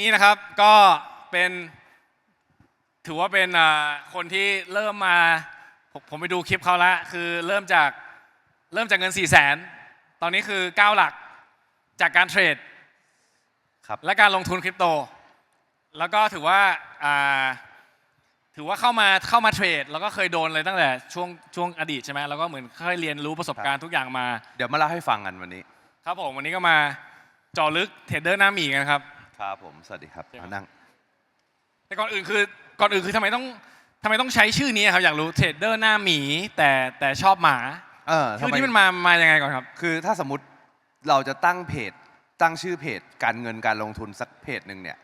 นี่นะครับก็เป็นถือว่าเป็นอ่าคนที่เริ่มมาผมผมไปดูคลิปเขาแล้วคือเริ่มจากเริ่มจากเงิน4ี่แสนตอนนี้คือ9หลักจากการเทรดครับและการลงทุนคริปโต แล้วก็ถือว่าอ่าถือว่าเข้ามาเข้ามาเทรด แล้วก็เคยโดนเลยตั้งแต่ช่วงช่วงอดีตใช่ไหมแล้วก็เหมือนค่อยเรียนรู้ประสบการณ์ทุกอย่างมา เดี๋ยวมาเล่าให้ฟังกันวันนี้ ครับผมวันนี้ก็มาเจาะลึกเทรดเดอร์หน้าหมีกันครับ ครับผมสวัสดีครับเชิญมานั่งแต่ก่อนอื่นคือก่อนอื่นคือทำไมต้องทำไมต้องใช้ชื่อนี้ครับอยากรู้เทรดเดอร์หน้าหมีแต่แต่ชอบหมาเออทำชื่อไมนี้มันมามายังไงก่อนครับ คือถ้าสมมติเราจะตั้งเพจตั้งชื่อเพจการเงินการลงทุนสักเพจหนึ่งเนี่ย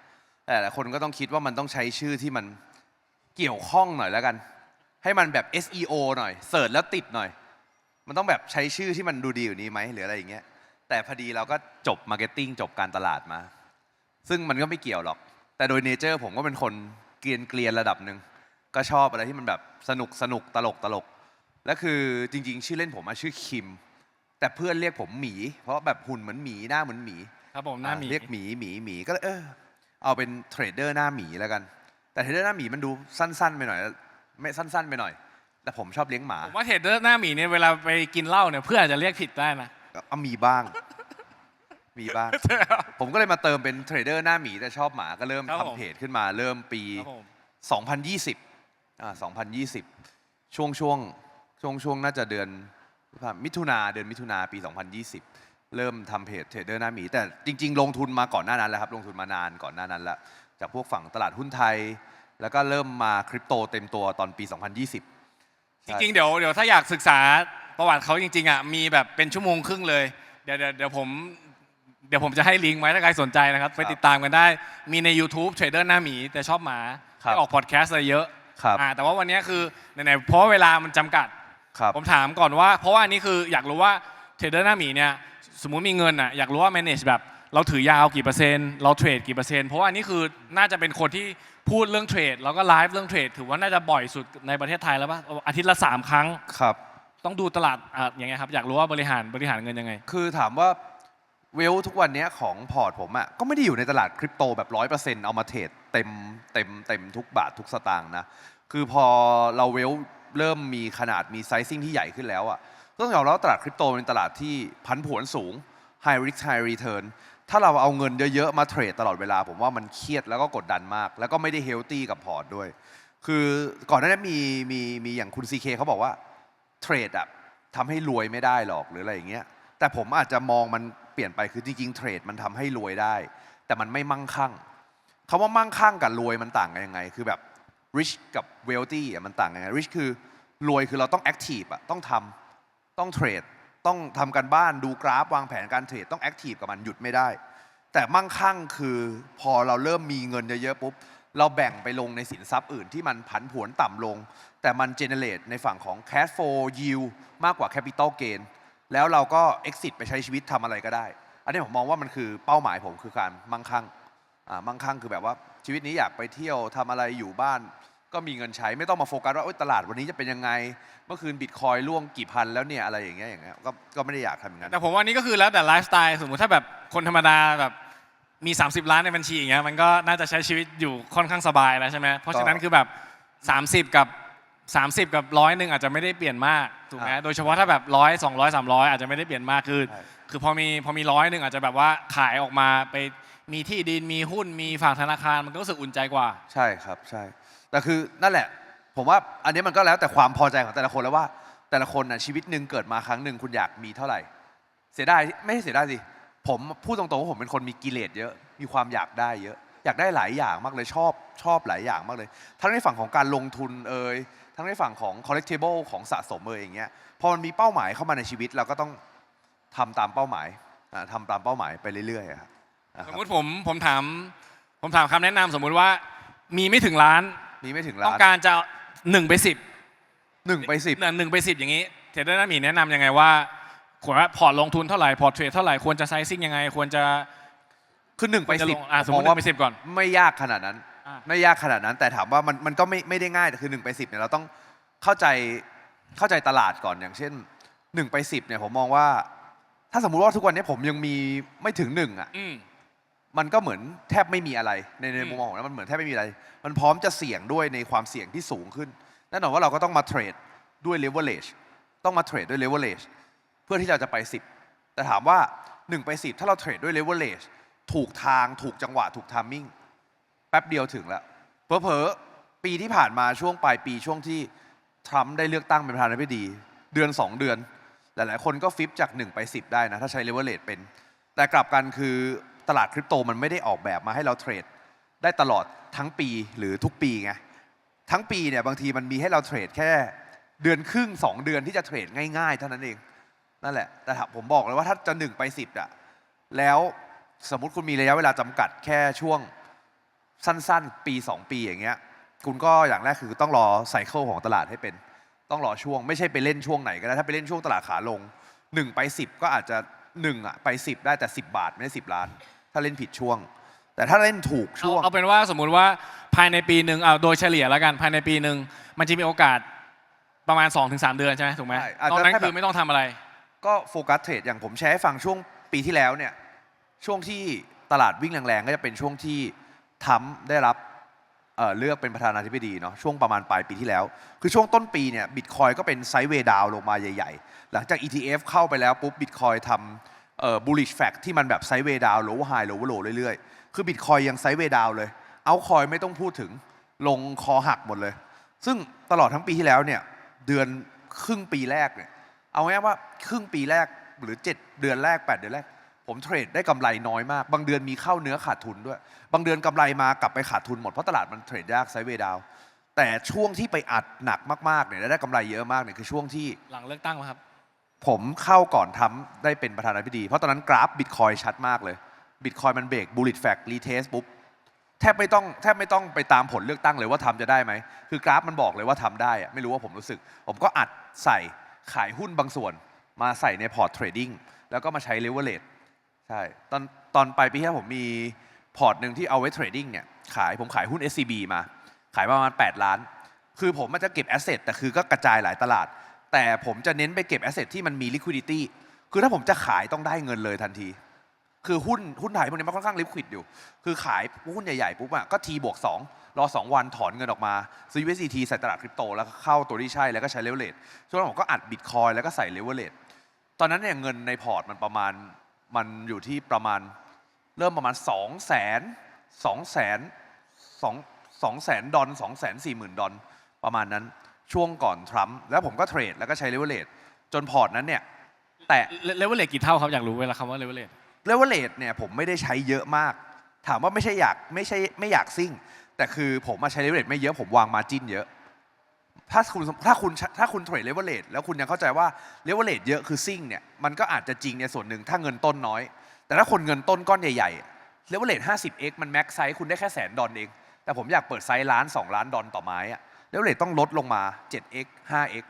แต่ละคนก็ต้องคิดว่ามันต้องใช้ชื่อที่มันเกี่ยวข้องหน่อยแล้วกัน ให้มันแบบ SEO หน่อยเสิร์ชแล้วติดหน่อย มันต้องแบบใช้ชื่อที่มันดูดีอยู่านี้ไหมหรืออะไรอย่างเงี้ยแต่พอดีเราก็จบมาร์เก็ตติ้งจบการตลาดมา ซึ่งมันก็ไม่เกี่ยวหรอก แต่โดยเนเจอร์ผมก็เป็นคนเกรียนเกรียนๆระดับหนึ่งก็ชอบอะไรที่มันแบบสนุกสนุกตลกตลกและคือจริง ๆ ชื่อเล่นผมอะชื่อคิม แต่เพื่อนเรียกผมหมี เพราะแบบหุ่นเหมือนหมีหน้าเหมือนหมีครับผมหน้าหมีอ่เรียกหมีหมีหมีก็เลยเออเอาเป็นเทรดเดอร์หน้าหมีแล้วกัน แต่เทรดเดอร์หน้าหมีมันดูสั้น ๆ ไปหน่อย ไม่สั้น ๆ ไปหน่อย แต่ผมชอบเลี้ยงหมาผมว่าเทรดเดอร์หน้าหมีเนี่ยเวลาไปกินเหล้าเนี่ยเพื่อนอาจจะเรียกผิดได้นะ ก็มีบ้าง มีบ้าง ผมก็เลยมาเติมเป็นเทรดเดอร์หน้าหมีแต่ชอบหมาก็เริ่มครับผม ทำเพจขึ้นมาเริ่มปี ครับผม 2020อ่า2020 ช่วงช่วงช่วงช่วงน่าจะเดือนมิถุนาเดือนมิถุนาปี 2020 เริ่มทำเพจเทรดเดอร์หน้าหมี แต่จริง ๆ ลงทุนมาก่อนหน้านั้นแล้วครับ ลงทุนมานานก่อนหน้านั้นแล้ว จากพวกฝั่งตลาดหุ้นไทย แล้วก็เริ่มมาคริปโตเต็มตัวตอนปี 2020 จริงๆ เดี๋ยวเดี๋ยวถ้าอยากศึกษาประวัติเขาจริงๆอะมีแบบเป็นชั่วโมงครึ่งเลย เดี๋ยวเดี๋ยวเดี๋ยวผม เดี๋ยวผมจะให้ลิงก์ไว้ถ้าใครสนใจนะครับ ไปติดตามกันได้ มีใน YouTube เทรดเดอร์หน้าหมี แต่ชอบหมาครับได้ออกพอดแคสต์อะไรเยอะครับอ่าแต่ว่าวันนี้คือไหนๆเพราะว่าเวลามันจำกัด ครับ ผมถามก่อนว่า เพราะว่าอันนี้คืออยากรู้ว่าเทรดเดอร์หน้าหมีเนี่ยสมมุติมีเงินอะอยากรู้ว่า manage แบบ เราถือยาวกี่เปอร์เซ็นต์เราเทรดกี่เปอร์เซ็นต์เพราะว่าอันนี้คือน่าจะเป็นคนที่พูดเรื่องเทรดแล้วก็ไลฟ์เรื่องเทรดถือว่าน่าจะบ่อยสุดในประเทศไทยแล้วป่ะอาทิตย์ละสามครั้ง ครับ ต้องดูตลาดอะอย่างเงี้ยครับอยากรู้ว่าบริหารบริหารเงินยังไง คือถามว่า เวลทุกวันนี้ของพอร์ตผมอะก็ไม่ได้อยู่ในตลาดคริปโตแบบร้อยเปอร์เซ็นต์เอามาเทรดเต็มเต็มเต็มทุกบาททุกสตางค์นะ คือพอเราเวลเริ่มมีขนาดมีไซซิ่งที่ใหญ่ขึ้นแล้วอะต้องยอมรับว่าตลาดคริปโตเป็นตลาดที่พันผวนสูง high risk high return ถ้าเราเอาเงินเยอะๆมาเทรดตลอดเวลา ผมว่ามันเครียดแล้วก็กดดันมาก แล้วก็ไม่ได้เฮลตี้กับพอร์ตด้วย คือก่อนหน้านี้มีมีมีอย่างคุณซีเคเขาบอกว่าเทรดอะทำให้รวยไม่ได้หรอกหรืออะไรอย่างเงี้ยแต่ผมอาจจะมองมัน เปลี่ยนไปคือจริงๆเทรดมันทำให้รวยได้ แต่มันไม่มั่งคั่งคำว่ามั่งคั่งกับรวยมันต่างกันยังไง คือแบบ rich กับ wealthy มันต่างกันยังไง rich คือรวยคือเราต้อง active อะต้องทำต้องเทรดต้องทำกันบ้านดูกราฟวางแผนการเทรดต้อง active กับมันหยุดไม่ได้ แต่มั่งคั่งคือพอเราเริ่มมีเงินเยอะๆปุ๊บเราแบ่งไปลงในสินทรัพย์อื่นที่มันผันผวนต่ำลง แต่มัน generate ในฝั่งของ cash flow yield มากกว่า capital gain แล้วเราก็ exit ไปใช้ชีวิตทำอะไรก็ได้ อันนี้ผมมองว่ามันคือเป้าหมายผมคือการมั่งคั่งอ่ามั่งคั่งคือแบบว่าชีวิตนี้อยากไปเที่ยวทำอะไรอยู่บ้าน ก็มีเงินใช้ไม่ต้องมาโฟกัสว่าตลาดวันนี้จะเป็นยังไง เมื่อคืนบิตคอยล่วงกี่พันแล้วเนี่ยอะไรอย่างเงี้ยอย่างเงี้ยก็ก็ไม่ได้อยากทำอย่างนั้นแต่ผมว่านี่ก็คือแล้วแต่ไลฟ์สไตล์สมมุติถ้าแบบคนธรรมดาแบบมี 30 ล้านในบัญชีอย่างเงี้ยมันก็น่าจะใช้ชีวิตอยู่ค่อนข้างสบายแล้วใช่ไหมเพราะฉะนั้นคือแบบ 30 กับ 30 กับร้อยหนึ่งอาจจะไม่ได้เปลี่ยนมาก ถูกไหมครับโดยเฉพาะถ้าแบบร้อยสองร้อยสามร้อยอาจจะไม่ได้เปลี่ยนมากคือใช่คือพอมีพอมีร้อยหนึ่งอาจจะแบบว่าขายออกมาไปมีที่ดินมีหุ้นมีฝากธนาคารมันก็รู้สึกอุ่นใจกว่า ใช่ครับใช่แต่คือนั่นแหละ ผมว่าอันนี้มันก็แล้วแต่ความพอใจของแต่ละคนแล้วว่า แต่ละคนน่ะชีวิตหนึ่งเกิดมาครั้งหนึ่งคุณอยากมีเท่าไหร่ เสียดายไม่ใช่เสียดายสิผมพูดตรงๆว่าผมเป็นคนมีกิเลสเยอะ มีความอยากได้เยอะ อยากได้หลายอย่างมากเลยชอบชอบหลายอย่างมากเลยทั้งในฝั่งของการลงทุนเอ่ย ทั้งในฝั่งของ collectible ของสะสมเอ่ยอย่างเงี้ยพอมันมีเป้าหมายเข้ามาในชีวิตเราก็ต้องทำตามเป้าหมายอ่าทำตามเป้าหมายไปเรื่อยๆอะครับนะคสรัมบมติผมผมถามผมถามคำแนะนำสมมุติว่ามีไม่ถึงล้านมีไม่ถึงต้อล้างนการจะหนึ่งไปสิบหนึ่งไปสิบหนึ่งไปสิบอย่างนี้เทรดเดอร์น้าหมีแนะนำยังไงว่าควรว่าพอร์ตลงทุนเท่าไหร่พอร์ตเทรดเท่าไหร่ควรจะไซซิ่งยังไง ควรจะคือหนึ่งไปจะสิลบงอะสมมติหนึ่งไปสิบก่อน ไม่ยากขนาดนั้นอะ ไม่ยากขนาดนั้น แต่ถามว่ามันมันก็ไม่ไม่ได้ง่ายแต่คือหนึ่งไปสิบเนี่ยเราต้องเข้าใจเข้าใจตลาดก่อนอย่างเช่นหนึ่งไปสิบเนี่ยผมมองว่า ถ้าสมมุติว่าทุกวันนี้ผมยังมีไม่ถึงหนึ่งอะอืม มันก็เหมือนแทบไม่มีอะไรในในอืม มุมมองของเรามันเหมือนแทบไม่มีอะไร มันพร้อมจะเสี่ยงด้วยในความเสี่ยงที่สูงขึ้นแน่นอนว่าเราก็ต้องมาเทรดด้วย leverage ต้องมาเทรดด้วย leverage เพื่อที่เราจะไป 10 แต่ถามว่า 1 ไป 10 ถ้าเราเทรดด้วย leverage ถูกทางถูกจังหวะถูก timing แป๊บเดียวถึงแล้วเผลอๆปีที่ผ่านมาช่วงปลายปีช่วงที่ทรัมป์ได้เลือกตั้งเป็นประธานาธิบดี เดือน 2 เดือน หลายๆ คนก็ฟิปจาก 1 ไป 10 ได้นะ ถ้าใช้ leverage เป็น แต่กลับกันคือตลาดคริปโตมันไม่ได้ออกแบบมาให้เราเทรด ได้ตลอดทั้งปีหรือทุกปีไงทั้งปีเนี่ยบางทีมันมีให้เราเทรดแค่เดือนครึ่ง 2 เดือนที่จะเทรดง่ายๆ เท่านั้นเองนั่นแหละ แต่ผมบอกเลยว่าถ้าจะ1ไป10อะแล้วสมมติคุณมีระยะเวลาจำกัดแค่ช่วง สั้นๆ ปี 2 ปีอย่างเงี้ยคุณก็อย่างแรกคือต้องรอไซเคิลของตลาดให้เป็น ต้องรอช่วงไม่ใช่ไปเล่นช่วงไหนก็ได้ถ้าไปเล่นช่วงตลาดขาลง 1 ไป 10 ก็อาจจะ1อะไป 10 ได้แต่ 10 บาทไม่ได้10 ล้าน ถ้าเล่นผิดช่วง แต่ถ้าเล่นถูกเอาช่วง เอาเป็นว่าสมมุติว่าภายในปีหนึ่งเอาโดยเฉลี่ยแล้วกันภายในปีหนึ่งมันจะมีโอกาสประมาณ 2-3 เดือนใช่ไหมถูกไหมใช่อาจตอนจะนั้นแค่แบบ คือไม่ต้องทำอะไร ก็โฟกัสเทรดอย่างผมแชร์ให้ฟังช่วงปีที่แล้วเนี่ยช่วงที่ตลาดวิ่งแรงๆ ก็จะเป็นช่วงที่ ทรัมป์ได้รับเเลือกเป็นประธานาธิบดีเนาะช่วงประมาณปลายปีที่แล้ว คือช่วงต้นปีเนี่ยบิตคอยก็เป็นไซด์เวย์ดาวลงมาใหญ่ ๆ หลังจาก ETF เข้าไปแล้วปุ๊บบิตคอยทำเอ่อ bullish fact ที่มันแบบไซด์เวย์ดาวโลว์ไฮโลว์โลเรื่อยๆ คือบิตคอยยังไซด์เวย์ดาวเลย เอาคอยไม่ต้องพูดถึงลงคอหักหมดเลย ซึ่งตลอดทั้งปีที่แล้วเนี่ยเดือนครึ่งปีแรกเนี่ยเอาง่ายว่าครึ่งปีแรกหรือ 7 เดือนแรก 8 เดือนแรก ผมเทรดได้กำไรน้อยมาก บางเดือนมีเข้าเนื้อขาดทุนด้วย บางเดือนกำไรมากลับไปขาดทุนหมด เพราะตลาดมันเทรดยากไซด์เวย์ดาวน์แต่ช่วงที่ไปอัดหนักมากๆเนี่ยและได้กำไรเยอะมากเนี่ยคือช่วงที่หลังเลือกตั้งแล้วครับ ผมเข้าก่อนทำได้เป็นประธานาธิบดี เพราะตอนนั้นกราฟบิตคอยชัดมากเลยบิตคอยมันเบรกบูลลิตแฟกรีเทสปุ๊บแทบไม่ต้องแทบไม่ต้องไปตามผลเลือกตั้งเลยว่าทำจะได้ไหม คือกราฟมันบอกเลยว่าทำได้อะไม่รู้ว่าผมรู้สึก ผมก็อัดใส่ขายหุ้นบางส่วน มาใส่ในพอร์ตเทรดดิ้งแล้วก็มาใช้เลเวลเลต ใช่ตอนตอนปลายปีที่แล้วผมมีพอร์ตหนึ่งที่เอาไว้เทรดดิ้งเนี่ยขายผมขายหุ้น SCB มา ขายมาประมาณ 8 ล้าน คือผมมันจะเก็บแอสเซทแต่คือก็กระจายหลายตลาด แต่ผมจะเน้นไปเก็บแอสเซทที่มันมี liquidity คือถ้าผมจะขายต้องได้เงินเลยทันที คือหุ้นหุ้นไทยพวกนี้มันค่อนข้างลิควิดอยู่ คือขายหุ้นใหญ่ๆปุ๊บอะก็ทีบวก2รอ 2 วันถอนเงินออกมา ซื้อ USDT ใส่ตลาดคริปโต แล้วเข้าตัวที่ใช่แล้วก็ใช้เลเวลเลทช่วงนั้นผมก็อัดบิตคอยแล้วก็ใส่เลเวลเลทตอนนั้นเนี่ยเงินในพอร์ตมันประมาณ มันอยู่ที่ประมาณเริ่มประมาณ 2 0 0แสน2แสน2 2แสนดอล2แสน4หมื่นดอลประมาณนั้นช่วงก่อนทรัมป์แล้วผมก็เทรดแล้วก็ใช้เลเวลเลทจนพอร์ตนั้นเนี่ยแตะเลเวลเลทกี่เท่าครับ อยากรู้เวลาคำว่าเลเวลเลทเลเวลเลทเนี่ยผมไม่ได้ใช้เยอะมาก ถามว่าไม่ใช่อยากไม่ใช่ไม่อยากซิ่ง แต่คือผมมาใช้เลเวลเลทไม่เยอะผมวางมาจินเยอะ ถ้าคุณถ้าคุณถ้าคุณเทรดเลเวลเลทแล้วคุณยังเข้าใจว่าเลเวลเลทเยอะคือซิ่งเนี่ยมันก็อาจจะจริงในส่วนหนึ่งถ้าเงินต้นน้อย แต่ถ้าคนเงินต้นก้อนใหญ่ๆเลเวลเลท 50x มันแม็กไซส์คุณได้แค่แสนดอลเอง แต่ผมอยากเปิดไซส์ล้าน2ล้านดอลต่อไม้อะเลเวลเลทต้องลดลงมา 7x 5x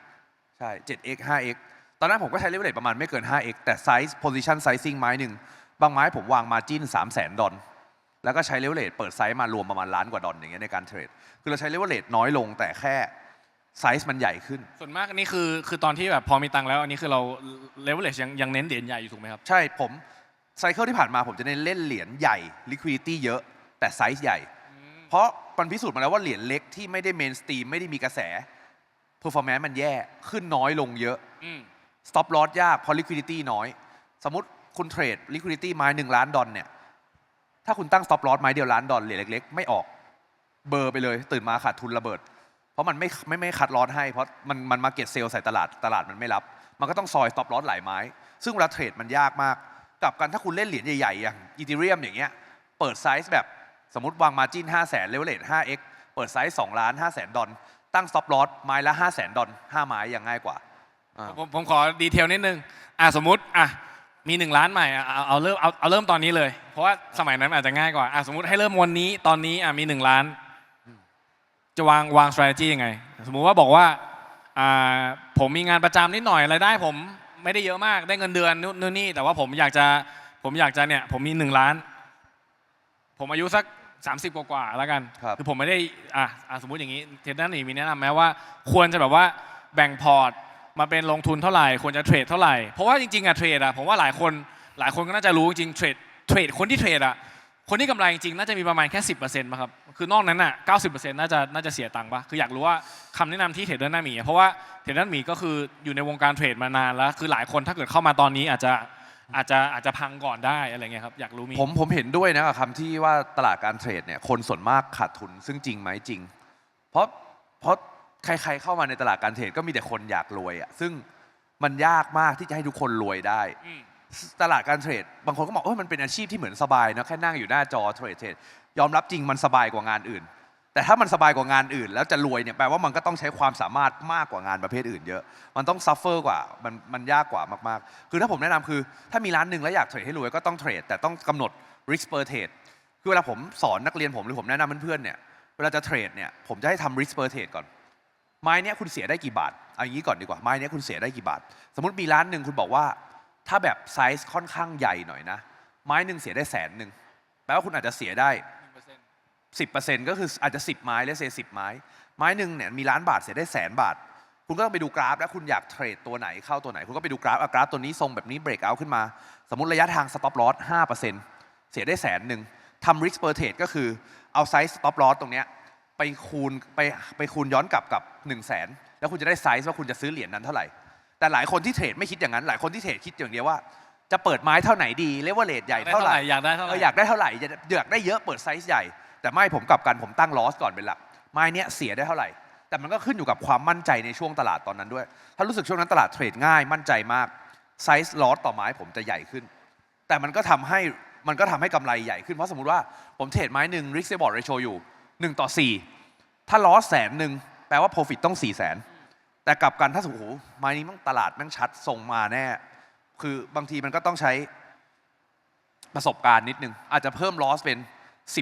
ใช่ 7x 5x ตอนนั้นผมก็ใช้เลเวลเลทประมาณไม่เกิน 5x แต่ไซส์ position sizing ไม้หนึ่งบางไม้ผมวางมาจิ้น3 0 0แสนดอลแล้วก็ใช้เลเวลเลทเปิดไซส์มารวมประมาณล้านกว่าดอลอย่างเงี้ยในการเทรดคือเราใช้เลเวลเลทน้อยลงแต่แค่ ไซส์มันใหญ่ขึ้น ส่วนมากอันนี้คือคือตอนที่แบบพอมีตังค์แล้ว อันนี้คือเราเลเวลเลชยังยังเน้นเหรียญใหญ่อยู่ถูกไหมครับ ใช่ผมไซเคิลที่ผ่านมาผมจะเน้นเล่นเหรียญใหญ่ liquidity เยอะ แต่ไซส์ใหญ่ เพราะมันพิสูจน์มาแล้วว่าเหรียญเล็กที่ไม่ได้เมนสตรีมไม่ได้มีกระแส performance มันแย่ขึ้นน้อยลงเยอะอืม stop loss ยากเพราะ liquidity น้อย สมมติคุณเทรด liquidity ไม้หนึ่งล้านดอลเนี่ยถ้าคุณตั้ง stop loss ไม้เดียวล้านดอลเหรียญเล็กๆ ไม่ออก เบอร์ไปเลย ตื่นมาขาดทุนระเบิด เพราะมันไม่ไม่ไม่คัดลอสให้เพราะมันมันมาเก็ตเซลใส่ตลาดตลาดมันไม่รับ มันก็ต้องซอย stop loss หลายไม้ ซึ่งเวลาเทรดมันยากมากกลับกันถ้าคุณเล่นเหรียญใหญ่ๆอย่างอีเทเรียมอย่างเงี้ยเปิดไซส์แบบสมมติวางมาจิ้น 5 0 0แสนเลเวลเลท 5x เปิดไซส์2ล้าน5แสนดอลตั้ง stop loss ไม้ละ5แสนดอล5ไม้อยังง่ายกว่าผมผมขอดีเทลนิดนึงอะสมมติอะมีหนึ่งล้านใหม่อะเอาเอาเริ่มเอาเอาเริ่มตอนนี้เลย เพราะว่าสมัยนั้นอาจจะง่ายกว่าอะสมมติให้เริ่มวันนี้ตอนนี้อะมีหนึ่งล้าน จะวางวาง strategy ยังไง สมมุติว่าบอกว่าอ่าผมมีงานประจำนิดหน่อยรายได้ ผมไม่ได้เยอะมากได้เงินเดือนนู่นนู่นนี่แต่ว่าผมอยากจะผมอยากจะเนี่ยผมมีหนึ่งล้าน ผมอายุสัก 30 กว่าๆแล้วกันครับอผมไม่ได้อะอะสมมุติอย่างนี้เทรดเดอร์นี่มีแนะนำไหมว่า ควรจะแบบว่าแบ่งพอร์ตมาเป็นลงทุนเท่าไหร่ควรจะเทรดเท่าไหร่เพราะว่าจริงๆอะเทรดอะผมว่าหลายคนหลายคนก็น่าจะรู้จริงๆเทรดเทรดคนที่เทรดอะ คนที่กำไรจริงๆน่าจะมีประมาณแค่ 10%ป่ะครับ คือนอกนั้นอะ90%น่าจะน่าจะเสียตังค์ป่ะ คืออยากรู้ว่าคำแนะนำที่เทรดเดอร์หน้าหมีอะเพราะว่าเทรดเดอร์หน้าหมีก็คืออยู่ในวงการเทรดมานานแล้ว คือหลายคนถ้าเกิดเข้ามาตอนนี้อาจจะอาจจะอาจจะพังก่อนได้อะไรเงี้ยครับ อยากรู้มีผมผมเห็นด้วยนะกับคำที่ว่าตลาดการเทรดเนี่ยคนส่วนมากขาดทุนซึ่งจริงไหมจริง เพราะเพราะใครๆเข้ามาในตลาดการเทรดก็มีแต่คนอยากรวยอะซึ่งมันยากมากที่จะให้ทุกคนรวยได้อืม ตลาดการเทรด บางคนก็บอกเออมันเป็นอาชีพที่เหมือนสบายนะแค่นั่งอยู่หน้าจอเทรดเทรดยอมรับจริงมันสบายกว่างานอื่น แต่ถ้ามันสบายกว่างานอื่น แล้วจะรวยเนี่ยแปลว่ามันก็ต้องใช้ความสามารถมากกว่างานประเภทอื่นเยอะ มันต้องซัฟเฟอร์กว่ามันมันยากกว่ามากๆ คือถ้าผมแนะนำคือ ถ้ามีร้านหนึ่งแล้วอยากเทรดให้รวยก็ต้องเทรดแต่ต้องกำหนด risk per trade คือเวลาผมสอนนักเรียนผมหรือผมแนะนำเพื่อนๆเนี่ยเวลาจะเทรดเนี่ยผมจะให้ทำ risk per trade ก่อนไม้เนี้ยคุณเสียได้กี่บาทเอาอย่างนี้ก่อนดีกว่าไม้เนี้ยคุณเสียได้กี่บาท สมมติมีร้านหนึ่งคุณบอกว่า ถ้าแบบไซส์ค่อนข้างใหญ่หน่อยนะ ไม้หนึ่งเสียได้แสนหนึ่งแปลว่าคุณอาจจะเสียได้10%ก็คืออาจจะ10ไม้และเซสิไม้ ไม้หนึ่งเนี่ยมีล้านบาทเสียได้แสนบาท คุณก็ต้องไปดูกราฟ แล้วคุณอยากเทรดตัวไหนเข้าตัวไหน คุณก็ไปดูกราฟอะกราฟตัวนี้ทรงแบบนี้เบรกเอาขึ้นมา สมมติระยะทาง stop loss 5%เสียได้แสนหนึ่งทำ risk per trade ก็คือเอาไซส์ stop loss ตรงเนี้ยไปคูณไปไปคูณย้อนกลับกับ1 0 0 0 0แสนแล้วคุณจะได้ไซส์ว่าคุณจะซื้อเหรียญนั้นเท่าไหร่ แต่หลายคนที่เทรดไม่คิดอย่างนั้น หลายคนที่เทรดคิดอย่างเดียวว่า จะเปิดไม้เท่าไหนดีเลเวลเลทใหญ่เท่าไหร่อยากได้เท่าไหเอร่ออยากได้เท่าไหร่อยากอยากได้เยอะเปิดไซส์ใหญ่ แต่ไม่ผมกลับกันผมตั้งลอสก่อนเป็นหลักไม้เนี้ยเสียได้เท่าไหร่ แต่มันก็ขึ้นอยู่กับความมั่นใจในช่วงตลาดตอนนั้นด้วย ถ้ารู้สึกช่วงนั้นตลาดเทรดง่ายมั่นใจมากไซส์ลอสต่อไม้ผมจะใหญ่ขึ้น แต่มันก็ทำให้มันก็ทำให้กำไรใหญ่ขึ้น เพราะสมมติว่าผมเทรดไม้หนึ่ง risk reward ratio อยู่1ต่อ4ถ้าลอสแสนหนึ่งแปลว่า profit ต้อง4แสน แต่กลับกันถ้าสมมติโอ้โหไม้นี้มันตลาดแม่งชัดส่งมาแน่ คือบางทีมันก็ต้องใช้ประสบการณ์นิดนึง อาจจะเพิ่มลอสเป็น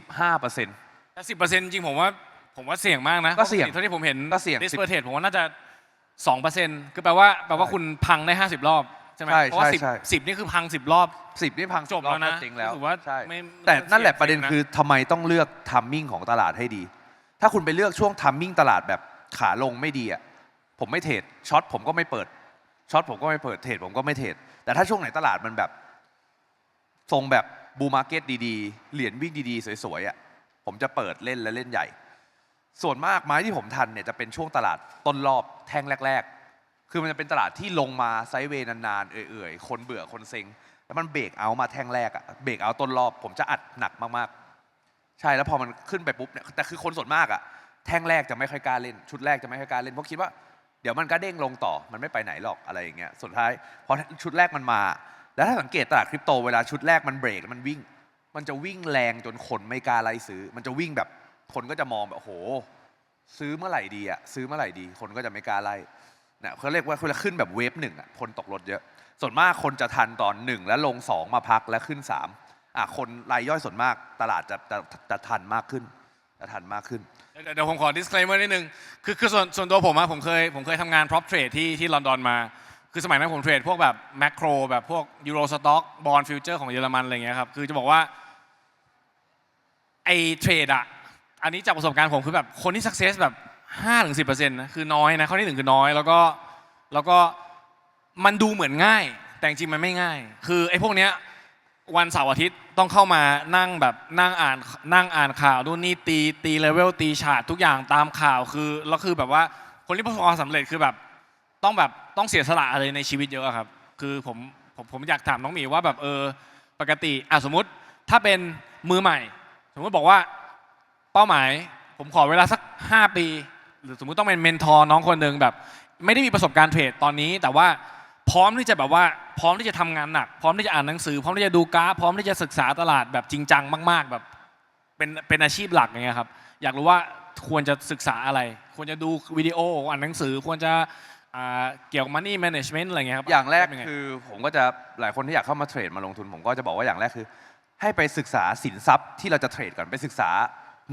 15%แต่สิบเปอร์เซ็นต์จริงๆผมว่าผมว่าเสี่ยงมากนะก็เสี่ยงพราะปติเท่าที่ผมเห็นก็เสี่ยงดิสเปอร์เทผมว่าน่าจะสองเปอร์เซ็นต์คือแปลว่าแปลว่าคุณพังได้ห้าสิบรอบใช่ไหมใช่เพราะว่าใช่สิบใช่ สิบนี่คือพังสิบรอบ10นี่พังจบแล้วนะจริงแล้วรู้สึกว่าใช่ไม่แต่นั่นแหละเสี่ยงประเด็นนะคือทำไมต้องเลือกทัมมิ่งของตลาดให้ดี ถ้าคุณไปเลือกช่วงทัมมิ่งตลาดแบบขาลงไม่ดีอะ ผมไม่เทรดช็อตผมก็ไม่เปิดช็อตผมก็ไม่เปิดเทรดผมก็ไม่เทรดแต่ถ้าช่วงไหนตลาดมันแบบทรงแบบบูมาร์เก็ตดีๆ เหรียญวิ่งดีๆ สวยๆอะผมจะเปิดเล่นและเล่นใหญ่ ส่วนมากไม้ที่ผมทันเนี่ยจะเป็นช่วงตลาดต้นรอบแท่งแรก ๆ คือมันจะเป็นตลาดที่ลงมาไซด์เวย์นานๆ เอื่อยๆ คนเบื่อคนเซ็ง แล้วมันเบรกเอามาแท่งแรกอะเบรกเอาต้นรอบ ผมจะอัดหนักมากๆ ใช่แล้วพอมันขึ้นไปปุ๊บเนี่ยแต่คือคนส่วนมากอะแท่งแรกจะไม่ค่อยกล้าเล่น ชุดแรกจะไม่ค่อยกล้าเล่นเพราะคิดว่า เดี๋ยวมันก็เด้งลงต่อ มันไม่ไปไหนหรอกอะไรอย่างเงี้ย สุดท้ายพอชุดแรกมันมา แล้วถ้าสังเกตตลาดคริปโตเวลาชุดแรกมันเบรกแล้วมันวิ่ง มันจะวิ่งแรงจนคนไม่กล้าไล่ซื้อ มันจะวิ่งแบบคนก็จะมองแบบโอ้โหซื้อเมื่อไหร่ดีอะซื้อเมื่อไหร่ดี คนก็จะไม่กล้าไล่เนี่ยเขาเรียกว่าเวลาขึ้นแบบเวฟหนึ่งอะคนตกรถเยอะ ส่วนมากคนจะทันตอนหนึ่งแล้วลงสองมาพักแล้วขึ้นสามอะคนรายย่อยส่วนมากตลาดจะจะจะทันมากขึ้น จะทันมากขึ้น เดี๋ยวเดี๋ยวผมขอ disclaimer นิดนึง คือคือส่วนส่วนตัวผมอะผมเคยผมเคยทำงาน prop trade ที่ที่ลอนดอนมา คือสมัยนั้นผมเทรดพวกแบบ macro แบบพวก euro stock bond future ของเยอรมันอะไรเงี้ยครับ คือจะบอกว่าไอ้เทรดอะอันนี้จากประสบการณ์ผมคือแบบคนที่ success แบบ5ถึง10%นะคือน้อยนะข้อที่หนึ่งคือน้อย แล้วก็แล้วก็มันดูเหมือนง่าย แต่จริงๆมันไม่ง่าย คือไอ้พวกเนี้ย วันเสาร์อาทิตย์ต้องเข้ามานั่งแบบนั่งอ่านนั่งอ่านข่าวดูนนี่ตีตีเลเวลตีฉาดทุกอย่างตามข่าวคือแล้วคือแบบว่าคนที่ประสบความสำเร็จคือแบบต้องแบบต้องเสียสละอะไรในชีวิตเยอะครับ คือผมผมผมอยากถามน้องหมีว่าแบบเออปกติอะสมมติถ้าเป็นมือใหม่ สมมติบอกว่าเป้าหมาย ผมขอเวลาสัก 5 ปี หรือสมมุติต้องเป็นเมนทอร์น้องคนหนึ่งแบบ ไม่ได้มีประสบการณ์เทรดตอนนี้ แต่ว่า พร้อมที่จะแบบว่าพร้อมที่จะทำงานหนัก พร้อมที่จะอ่านหนังสือ พร้อมที่จะดูกราฟพร้อมที่จะศึกษาตลาดแบบจริงจังมาก ๆ แบบเป็นเป็นอาชีพหลักอย่างเงี้ยครับอยากรู้ว่าควรจะศึกษาอะไร ควรจะดูวิดีโออ่านหนังสือควรจะอ่าเกี่ยวกับ money management อะไรเงี้ยครับอย่างแรกเป็นไคือผมก็จะหลายคนที่อยากเข้ามาเทรดมาลงทุน ผมก็จะบอกว่าอย่างแรกคือ ให้ไปศึกษาสินทรัพย์ที่เราจะเทรดก่อนไปศึกษา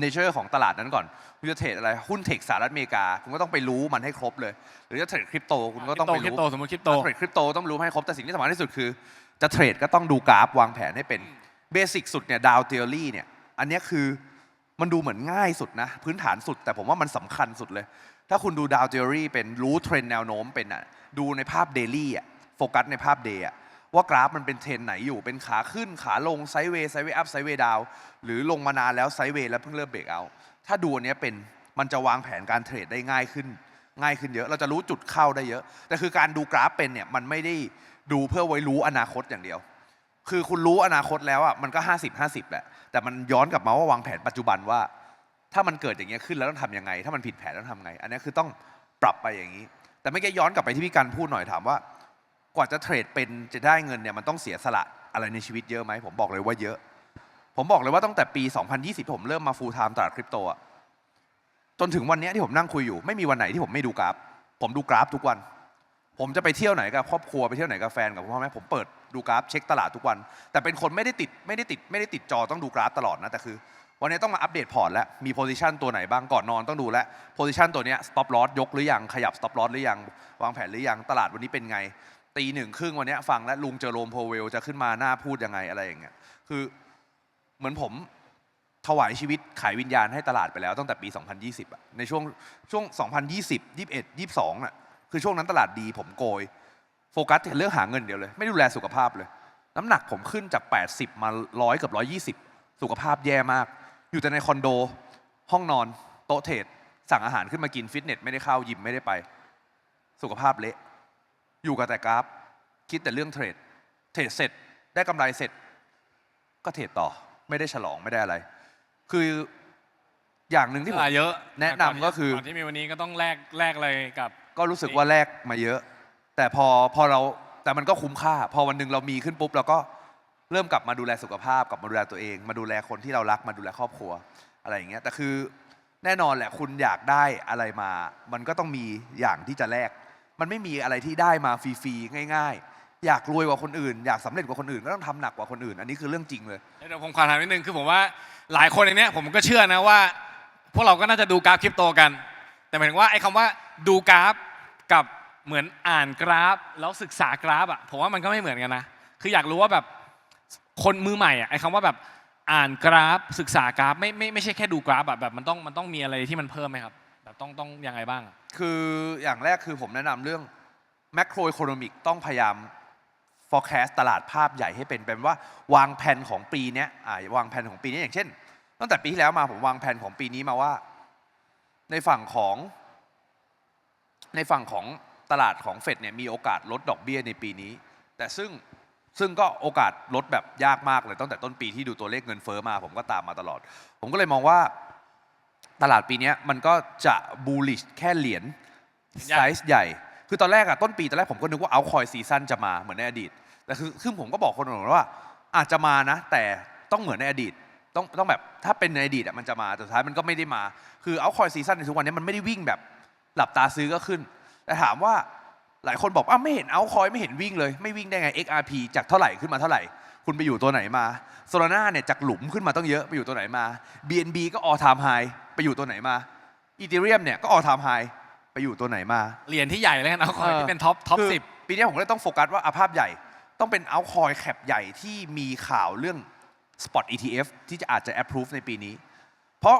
เนเจอร์ของตลาดนั้นก่อนคุณจะเทรดอะไรหุ้นเทคสหรัฐอเมริกา คุณก็ต้องไปรู้มันให้ครบเลย หรือจะเทรดคริปโตคุณก็ต้องไปคริปรู้โตสมมติคริปโตถ้าเทรดคริปโตต้องรู้ให้ครบแต่สิ่งที่สำคัญที่สุดคือ จะเทรดก็ต้องดูกราฟวางแผนให้เป็นเบสิกสุดเนี่ยดาวเทอรี่เนี่ยอันเนี้ยคือมันดูเหมือนง่ายสุดนะ พื้นฐานสุดแต่ผมว่ามันสำคัญสุดเลย ถ้าคุณดูดาวเทอรี่เป็นรู้เทรนแนวโน้มเป็นอะดูในภาพเดลี่อะโฟกัสในภาพเดย์อะ ว่ากราฟมันเป็นเทรนไหนอยู่เป็นขาขึ้นขาลงไซด์เวย์ไซด์เวย์อัพไซด์เวย์ดาวหรือลงมานานแล้วไซด์เวย์แล้วเพิ่งเริ่มเบรกเอาถ้าดูอันนี้เป็นมันจะวางแผนการเทรดได้ง่ายขึ้น ง่ายขึ้นเยอะเราจะรู้จุดเข้าได้เยอะ แต่คือการดูกราฟเป็นเนี่ยมันไม่ได้ดูเพื่อไว้รู้อนาคตอย่างเดียว คือคุณรู้อนาคตแล้วอะมันก็ 50 50แหละแต่มันย้อนกลับมาว่าวางแผนปัจจุบันว่า ถ้ามันเกิดอย่างเงี้ยขึ้นแล้วต้องทำยังไง ถ้ามันผิดแผนต้องทำไง อันนี้คือต้องปรับไปอย่างนี้ แต่ไม่แก้ย้อนกลับไปที่พี่การพูดหน่อยถามว่า กว่าจะเทรดเป็นจะได้เงินเนี่ยมันต้องเสียสละอะไรในชีวิตเยอะไหมผมบอกเลยว่าเยอะ ผมบอกเลยว่าตั้งแต่ปี 2020 ผมเริ่มมาฟูลไทม์ตลาดคริปโตอะจนถึงวันนี้ที่ผมนั่งคุยอยู่ ไม่มีวันไหนที่ผมไม่ดูกราฟ ผมดูกราฟทุกวัน ผมจะไปเที่ยวไหนกับครอบครัวไปเที่ยวไหนกับแฟนกับพ่อแม่ผมเปิดดูกราฟเช็คตลาดทุกวัน แต่เป็นคนไม่ได้ติดไม่ได้ติดไม่ได้ติดจอต้องดูกราฟตลอดนะแต่คือ วันนี้ต้องมาอัปเดตพอร์ตแล้วมีโพซิชันตัวไหนบ้างก่อนนอนต้องดูแล้วโพซิชันตัวเนี้ยสต็อปลอสยกหรือยังขยับสต็อปลอสหรือยังวางแผนหรือยังตลาดวันนี้เป็นไง ตีหนึ่งครึ่งวันนี้ฟังแล้วลุงเจอโรมโพเวลจะขึ้นมาหน้าพูดยังไงอะไรอย่างเงี้ยคือเหมือนผมถวายชีวิตขายวิญญาณให้ตลาดไปแล้วตั้งแต่ปี 2020อะในช่วงช่วง 2020 21 22น่ะคือช่วงนั้นตลาดดีผมโกย โฟกัสเรื่องหาเงินเดียวเลย ไม่ดูแลสุขภาพเลย น้ำหนักผมขึ้นจาก 80 มาร้อยกับ 120 สุขภาพแย่มาก อยู่แต่ในคอนโด ห้องนอน โต๊ะเทรดสั่งอาหารขึ้นมากินฟิตเนสไม่ได้เข้ายิมไม่ได้ไป สุขภาพเละ อยู่กับแต่กราฟ คิดแต่เรื่องเทรด เทรดเสร็จได้กำไรเสร็จ ก็เทรดต่อไม่ได้ฉลองไม่ได้อะไร คืออย่างหนึ่งที่ผมอ่าเยอะแนะนำก็คือก่อนที่มีวันนี้ก็ต้องแลกแลกอะไรกับ ก็รู้สึกว่าแลกมาเยอะ แต่พอพอเราแต่มันก็คุ้มค่า พอวันหนึ่งเรามีขึ้นปุ๊บเราก็เริ่มกลับมาดูแลสุขภาพกลับมาดูแลตัวเอง มาดูแลคนที่เรารักมาดูแลครอบครัวอะไรอย่างเงี้ยแต่คือแน่นอนแหละคุณอยากได้อะไรมา มันก็ต้องมีอย่างที่จะแลก มันไม่มีอะไรที่ได้มาฟรีๆง่าย ๆ อยากรวยกว่าคนอื่น อยากสำเร็จกว่าคนอื่นก็ต้องทำหนักกว่าคนอื่น อันนี้คือเรื่องจริงเลยเดี๋ยวผมขอถามนิดนึงคือผมว่าหลายคนในเนี้ยผมก็เชื่อนะว่า พวกเราก็น่าจะดูกราฟคริปโตกัน แต่หมายถึงว่าไอ้คำว่าดูกราฟกับเหมือนอ่านกราฟ แล้วศึกษากราฟอะผมว่ามันก็ไม่เหมือนกันนะคืออยากรู้ว่าแบบคนมือใหม่อะไอ้คำว่าแบบอ่านกราฟ ศึกษากราฟไม่ไม่ไม่ใช่แค่ดูกราฟอะแบบมันต้องมันต้องมีอะไรที่มันเพิ่มไหมครับ แบบต้องต้องยังไงบ้างอะคืออย่างแรกคือผมแนะนำเรื่อง macro economic ต้องพยายาม forecast ตลาดภาพใหญ่ให้เป็นเป็นว่าวางแผนของปีเนี้ยอ่าวางแผนของปีนี้อย่างเช่น ตั้งแต่ปีที่แล้วมาผมวางแผนของปีนี้มาว่า ในฝั่งของ ในฝั่งของตลาดของเฟดเนี่ยมีโอกาสลดดอกเบี้ยในปีนี้ แต่ซึ่งซึ่งก็โอกาสลดแบบยากมากเลยตั้งแต่ต้นปีที่ดูตัวเลขเงินเฟ้อมา ผมก็ตามมาตลอด ผมก็เลยมองว่า ตลาดปีเนี้ยมันก็จะ bullish แค่เหรียญใหญ่ไซส์ใหญ่ คือตอนแรกอะต้นปีตอนแรกผมก็นึกว่าเอาคอยซีซั่นจะมาเหมือนในอดีต แต่คือคือผมก็บอกคนอื่นว่า อาจจะมานะ แต่ต้องเหมือนในอดีตต้องต้องแบบถ้าเป็นในอดีตอะมันจะมาแต่สุดท้ายมันก็ไม่ได้มา คือเอาคอยซีซั่นในทุกวันนี้มันไม่ได้วิ่งแบบหลับตาซื้อก็ขึ้น แต่ถามว่าหลายคนบอกอ้าวไม่เห็นเอาคอยไม่เห็นวิ่งเลย ไม่วิ่งได้ไง XRP จากเท่าไหร่ขึ้นมาเท่าไหร่ คุณไปอยู่ตัวไหนมาโซลาร่าเนี่ยจากหลุมขึ้นมาต้องเยอะไปอยู่ตัวไหนมา BNB ก็ all time high ไปอยู่ตัวไหนมาอีเทเรียมเนี่ยก็ all time high ไปอยู่ตัวไหนมาเหรียญที่ใหญ่เลยกันเอาคอยที่เป็นท็อปท็อปคือสิบปีนี้ผมก็เลยต้องโฟกัสว่าอาภาพใหญ่ ต้องเป็นเอาคอยแคปใหญ่ที่มีข่าวเรื่อง Spot ETF ที่จะอาจจะ approve ในปีนี้ เพราะ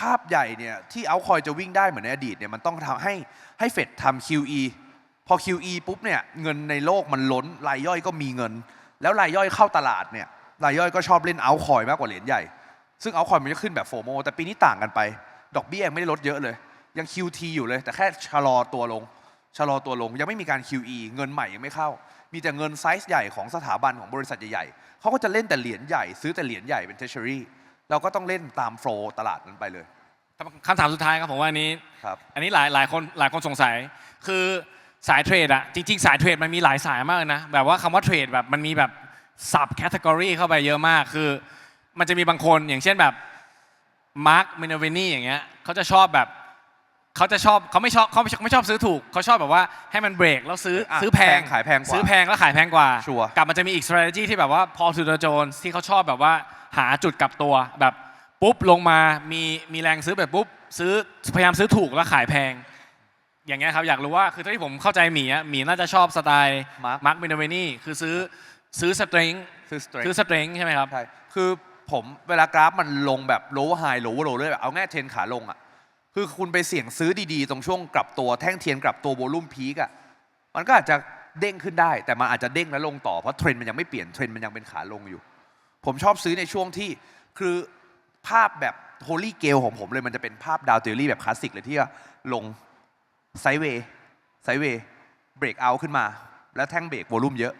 ภาพใหญ่เนี่ยที่เอาคอยจะวิ่งได้เหมือนในอดีตเนี่ยมันต้องทำให้ให้เฟดทำ QE พอ QE ปุ๊บเนี่ยเงินในโลกมันล้นรายย่อยก็มีเงิน แล้วรายย่อยเข้าตลาดเนี่ยรายย่อยก็ชอบเล่นเอาคอยมากกว่าเหรียญใหญ่ ซึ่งเอาคอยมันจะขึ้นแบบโฟโมแต่ปีนี้ต่างกันไป ดอกเบี้ยยังไม่ได้ลดเยอะเลย ยัง QT อยู่เลย แต่แค่ชะลอตัวลง ชะลอตัวลง ยังไม่มีการ QE เงินใหม่ยังไม่เข้า มีแต่เงินไซส์ใหญ่ของสถาบันของบริษัทใหญ่ๆเขาก็จะเล่นแต่เหรียญใหญ่ ซื้อแต่เหรียญใหญ่เป็น treasury เราก็ต้องเล่นตามโฟลตลาดนั้นไปเลยคำถามสุดท้ายครับผมว่าอันนี้ครับอันนี้หลายหลายคนหลายคนสงสัย คือ สายเทรดอะจริง ๆ สายเทรดมันมีหลายสายมากเลยนะแบบว่าคำว่าเทรดแบบมันมีแบบสับแคตตากรีเข้าไปเยอะมากคือ มันจะมีบางคนอย่างเช่นแบบมาร์คมินเวนี่อย่างเงี้ยเขาจะชอบแบบเขาจะชอบเขาไม่ชอบเขาไม่ชอบซื้อถูกเขาชอบแบบว่าให้มันเบรกแล้วซื้ออะซื้อแพงแพงขายแพงกว่าซื้อแพงแล้วขายแพงกว่าชัวร์กับมันจะมีอีก strategy ที่แบบว่าพอ to the Jones ที่เขาชอบแบบว่าหาจุดกลับตัวแบบปุ๊บลงมามีมีแรงซื้อแบบปุ๊บซื้อพยายามซื้อถูกแล้วขายแพง อย่างเงี้ยครับอยากรู้ว่าคือถ้าที่ผมเข้าใจหมีอะหมีน่าจะชอบสไตล์ Mark มาร์คมินเวนี่คือซื้อซื้อสตริงซื้อ strength ซื้อสตริงใช่ไหมครับ ใช่ คือผมเวลากราฟมันลงแบบ lower high lower low เลยแบบเอาง่ายเทรนขาลงอะ คือคุณไปเสี่ยงซื้อดีๆ ตรงช่วงกลับตัวแท่งเทียนกลับตัวโวลุ่มพีกอะ มันก็อาจจะเด้งขึ้นได้ แต่มันอาจจะเด้งแล้วลงต่อ เพราะเทรนด์มันยังไม่เปลี่ยน เทรนด์มันยังเป็นขาลงอยู่ ผมชอบซื้อในช่วงที่ คือภาพแบบโฮลี่เกลของผมเลยมันจะเป็นภาพดาวเทอรี่แบบคลาสสิกเลยที่ว่าลง ไซด์เวย์ไซด์เวย์เบรกเอาขึ้นมา แล้วแท่งเบรกวอลุ่มเยอะ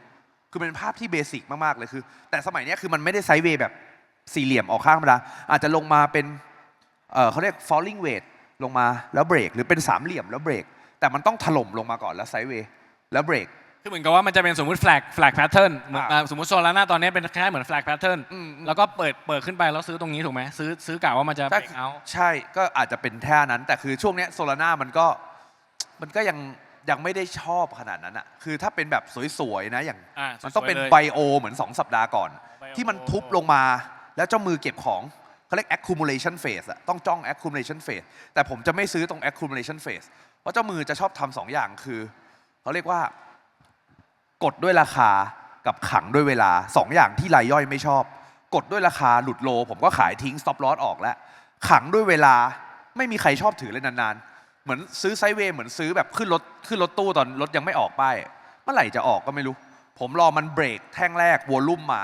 คือเป็นภาพที่เบสิกมากๆเลยคือ แต่สมัยเนี้ยคือมันไม่ได้ไซด์เวย์แบบสี่เหลี่ยมออกข้างธรรมดาอาจจะลงมาเป็นเอ่อเขาเรียก falling weight ลงมาแล้วเบรกหรือเป็นสามเหลี่ยมแล้วเบรก แต่มันต้องถล่มลงมาก่อนแล้วไซด์เวย์แล้วเบรกคือเหมือนกับว่ามันจะเป็นสมมติ flag flag pattern เหมือนอ่าอ่าสมมติโซลาร่าตอนนี้เป็นคล้ายๆเหมือน flag pattern อืมแล้วก็เปิดเปิดขึ้นไปแล้วซื้อตรงนี้ถูกไหมซื้อซื้อกะว่ามันจะใช่ break out ใช่ก็อาจจะเป็นแท่นั้น แต่คือช่วงเนี้ยโซลาร่ามันก็ มันก็ยังยังไม่ได้ชอบขนาดนั้นอะคือถ้าเป็นแบบสวยๆนะอย่างอ่ามันต้องเป็นสวยๆลยไบโอเหมือน 2 สัปดาห์ก่อน Bio ที่มันทุบลงมาแล้วเจ้ามือเก็บของเขาเรียก accumulation phase อะต้องจ้อง accumulation phase แต่ผมจะไม่ซื้อตรง accumulation phase เพราะเจ้ามือจะชอบทำสองอย่างคือเขาเรียกว่ากดด้วยราคากับขังด้วยเวลาสองอย่างที่รายย่อยไม่ชอบ กดด้วยราคาหลุดโล ผมก็ขายทิ้ง stop loss ออกแล้ว ขังด้วยเวลาไม่มีใครชอบถือเลยนานๆ เหมือนซื้อไซเวย์เหมือนซื้อแบบขึ้นรถขึ้นรถตู้ตอนรถยังไม่ออกป้ายเมื่อไหร่จะออกก็ไม่รู้ ผมรอมันเบรกแท่งแรกวอลลุ่มมา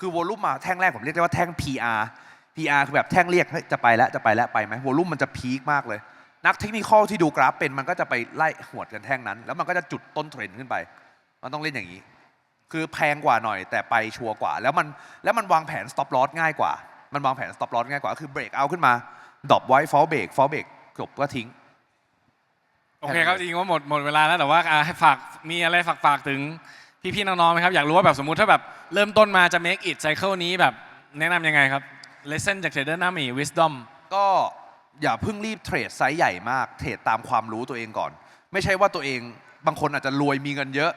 คือวอลลุ่มมาแท่งแรกผมเรียกได้ว่าแท่ง PR PR คือแบบแท่งเรียกเฮ้ยจะไปแล้วจะไปแล้วไปไหมวอลลุ่มมันจะพีคมากเลย นักเทคนิคอลที่ดูกราฟเป็นมันก็จะไปไล่หวดกันแท่งนั้น แล้วมันก็จะจุดต้นเทรนด์ขึ้นไป มันต้องเล่นอย่างนี้ คือแพงกว่าหน่อยแต่ไปชัวร์กว่า แล้วมันแล้วมันวางแผน stop loss ง่ายกว่า มันวางแผน stop loss ง่ายกว่าคือเบรกเอาขึ้นมาดรอปไว้ fall break fall break จบก็ทิ้ง โอเคครับจริงๆว่าหมดหมดเวลาแล้วแต่ว่าอ่าให้ฝากมีอะไรฝากฝากถึงพี่ๆน้องๆไหมครับอยากรู้ว่าแบบสมมุติถ้าแบบเริ่มต้นมาจะ make it cycle นี้แบบแนะนำยังไงครับ lesson จากเทรดเดอร์หน้าหมี wisdom ก็อย่าเพิ่งรีบเทรดไซส์ใหญ่มาก เทรดตามความรู้ตัวเองก่อน ไม่ใช่ว่าตัวเองบางคนอาจจะรวยมีเงินเยอะ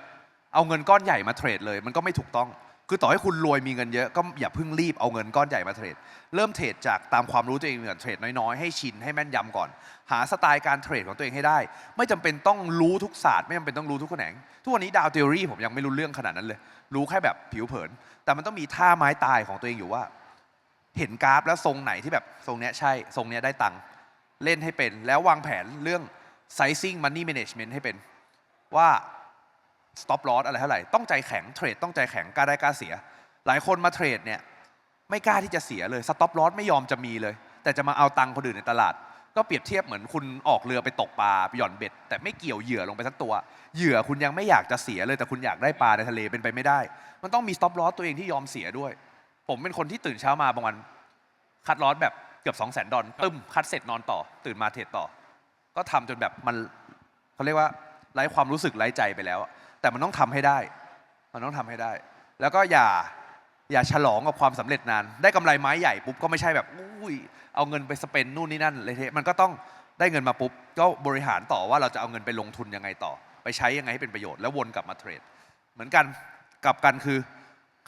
เอาเงินก้อนใหญ่มาเทรดเลย มันก็ไม่ถูกต้อง คือต่อให้คุณรวยมีเงินเยอะก็อย่าเพิ่งรีบเอาเงินก้อนใหญ่มาเทรด เริ่มเทรดจากตามความรู้ตัวเองก่อนเทรดน้อยๆ ให้ชินให้แม่นยำก่อน หาสไตล์การเทรดของตัวเองให้ได้ ไม่จำเป็นต้องรู้ทุกศาสตร์ ไม่จำเป็นต้องรู้ทุกแขนง ทุกวันนี้ดาวเทอรี่ผมยังไม่รู้เรื่องขนาดนั้นเลย รู้แค่แบบผิวเผิน แต่มันต้องมีท่าไม้ตายของตัวเองอยู่ว่า เห็นกราฟแล้วทรงไหนที่แบบทรงเนี้ยใช่ทรงเนี้ยได้ตังค์เล่นให้เป็น แล้ววางแผนเรื่อง sizing money management ให้เป็น ว่า stop loss อะไรเท่าไหร่ต้องใจแข็งเทรดต้องใจแข็งกล้าได้กล้าเสีย หลายคนมาเทรดเนี่ยไม่กล้าที่จะเสียเลย stop loss ไม่ยอมจะมีเลย แต่จะมาเอาตังค์คนอื่นในตลาด ก็เปรียบเทียบเหมือนคุณออกเรือไปตกปลาไปหย่อนเบ็ด แต่ไม่เกี่ยวเหยื่อลงไปสักตัว เหยื่อคุณยังไม่อยากจะเสียเลยแต่คุณอยากได้ปลาในทะเลเป็นไปไม่ได้ มันต้องมี stop loss ตัวเองที่ยอมเสียด้วย ผมเป็นคนที่ตื่นเช้ามาบางวันคัดลอสแบบเกือบ2 0 0 0 0 0ดอลตึ้มคัดเสร็จนอนต่อ ตื่นมาเทรดต่อ ก็ทำจนแบบมันเขาเรียกว่าไร้ความรู้สึกไร้ใจไปแล้ว แต่มันต้องทำให้ได้ มันต้องทำให้ได้ แล้วก็อย่าอย่าฉลองกับความสำเร็จนาน ได้กำไรไม้ใหญ่ปุ๊บก็ไม่ใช่แบบอุ้ยเอาเงินไปสเปนนู่นนี่นั่นเลยเทมันก็ต้องได้เงินมาปุ๊บก็บริหารต่อว่าเราจะเอาเงินไปลงทุนยังไงต่อ ไปใช้ยังไงให้เป็นประโยชน์แล้ววนกลับมาเทรด เหมือนกันกลับกันคือ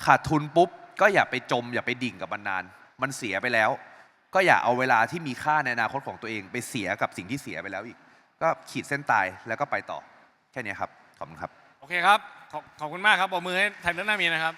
ขาดทุนปุ๊บก็อย่าไปจม อย่าไปดิ่งกับมันนาน มันเสียไปแล้ว ก็อย่าเอาเวลาที่มีค่าในอนาคตของตัวเอง ไปเสียกับสิ่งที่เสียไปแล้วอีก ก็ขีดเส้นตายแล้วก็ไปต่อแค่นี้ครับขอบคุณครับ โอเคครับ ขอบขอบคุณมากครับปรบมือให้ไทยเดอร์หน้ามีนะครับ